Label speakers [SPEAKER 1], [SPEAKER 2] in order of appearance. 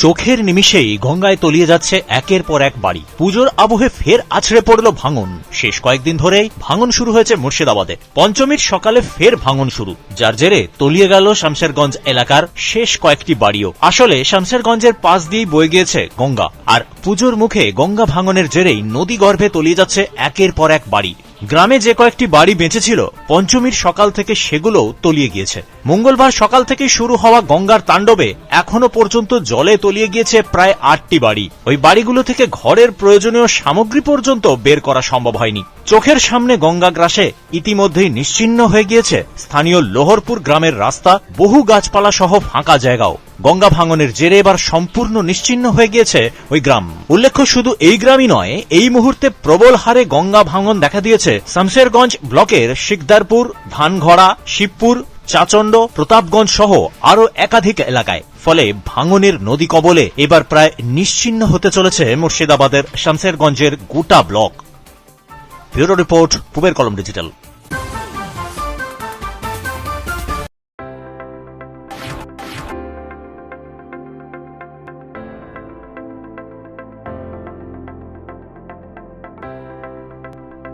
[SPEAKER 1] চোখের নিমিষেই গঙ্গায় তলিয়ে যাচ্ছে একের পর এক বাড়ি। পুজোর আবহে ফের আছড়ে পড়ল ভাঙন। শেষ কয়েকদিন ধরেই ভাঙন শুরু হয়েছে মুর্শিদাবাদে। পঞ্চমীর সকালে ফের ভাঙন শুরু। যার জেরে তলিয়ে গেল শামশেরগঞ্জ এলাকার শেষ কয়েকটি বাড়িও। আসলে শামশেরগঞ্জের পাশ দিয়েই বয়ে গিয়েছে গঙ্গা। আর পুজোর মুখে গঙ্গা ভাঙনের জেরেই নদী গর্ভে তলিয়ে যাচ্ছে একের পর এক বাড়ি। গ্রামে যে কয়েকটি বাড়ি বেঁচেছিল, পঞ্চমীর সকাল থেকে সেগুলোও তলিয়ে গিয়েছে। মঙ্গলবার সকাল থেকে শুরু হওয়া গঙ্গার তাণ্ডবে এখনও পর্যন্ত জলে তলিয়ে গিয়েছে প্রায় আটটি বাড়ি। ওই বাড়িগুলো থেকে ঘরের প্রয়োজনীয় সামগ্রী পর্যন্ত বের করা সম্ভব হয়নি। চোখের সামনে গঙ্গা গ্রাসে ইতিমধ্যেই নিশ্চিহ্ন হয়ে গিয়েছে স্থানীয় লোহরপুর গ্রামের রাস্তা, বহু গাছপালা সহ ফাঁকা জায়গাও। গঙ্গা ভাঙনের জেরে এবার সম্পূর্ণ নিশ্চিহ্ন হয়ে গিয়েছে ওই গ্রাম। উল্লেখ্য, শুধু এই গ্রামই নয়, এই মুহূর্তে প্রবল হারে গঙ্গা ভাঙন দেখা দিয়েছে শামশেরগঞ্জ ব্লকের শিকদারপুর, ধানঘড়া, শিবপুর, চাচণ্ড, প্রতাপগঞ্জ সহ আরও একাধিক এলাকায়। ফলে ভাঙনের নদী কবলে এবার প্রায় নিশ্চিহ্ন হতে চলেছে মুর্শিদাবাদের শামশেরগঞ্জের গোটা ব্লক। ব্যুরো রিপোর্ট পুবের কলম ডিজিটাল।